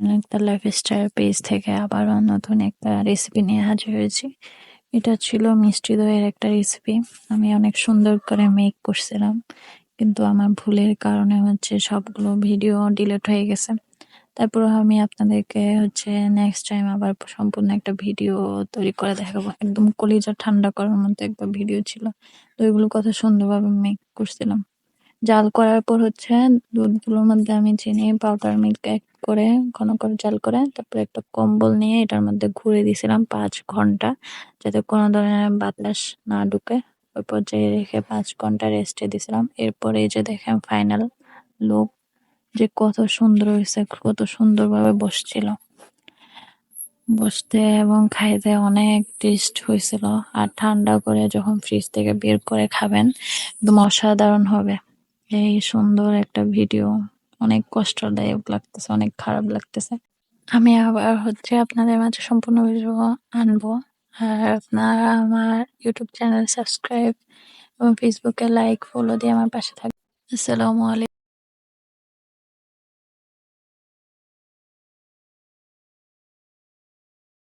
একটা lifestyle page থেকে আবারও নতুন একটা রেসিপি নিয়ে হাজির হয়েছি। এটা ছিল মিষ্টি দইয়ের একটা রেসিপি আমি অনেক সুন্দর করে মেক করছিলাম। কিন্তু আমার ভুলের কারণে হচ্ছে সবগুলো ভিডিও ডিলিট হয়ে গেছে। তারপর আমি আপনাদেরকে হচ্ছে নেক্সট টাইম আবার সম্পূর্ণ একটা ভিডিও তৈরি করে দেখাবো। একদম কলিজা ঠান্ডা করার মতো একটা ভিডিও ছিল। তো এগুলো কত সুন্দরভাবে মেক করছিলাম। জাল করার পর হচ্ছে দুধগুলোর মধ্যে আমি চিনি পাউডার মিল্ক অ্যাড করে, ঘন করে জাল করে, তারপরে একটা কম্বল নিয়ে এটার মধ্যে ঘুরে দিয়েছিলাম পাঁচ ঘণ্টা, যাতে কোনো ধরনের বাতাস না ঢুকে। ওই পর্যায়ে রেখে পাঁচ ঘণ্টা রেস্টে দিয়েছিলাম। এরপরে এই যে দেখেন ফাইনাল লুক যে কত সুন্দর হয়েছে, কত সুন্দরভাবে বসছিল। বসতে এবং খাইতে অনেক টেস্ট হয়েছিল। আর ঠান্ডা করে যখন ফ্রিজ থেকে বের করে খাবেন, একদম অসাধারণ হবে। এই সুন্দর একটা ভিডিও। অনেক কষ্টদায়ক লাগতেছে, অনেক খারাপ লাগতেছে। আমি আবার হচ্ছে আপনাদের মাঝে সম্পূর্ণ ভিডিও আনব। আর আপনারা আমার ইউটিউব চ্যানেল সাবস্ক্রাইব এবং ফেসবুকে লাইক ফলো দিয়ে আমার পাশে থাকবেন আসসালামু আলাইকুম।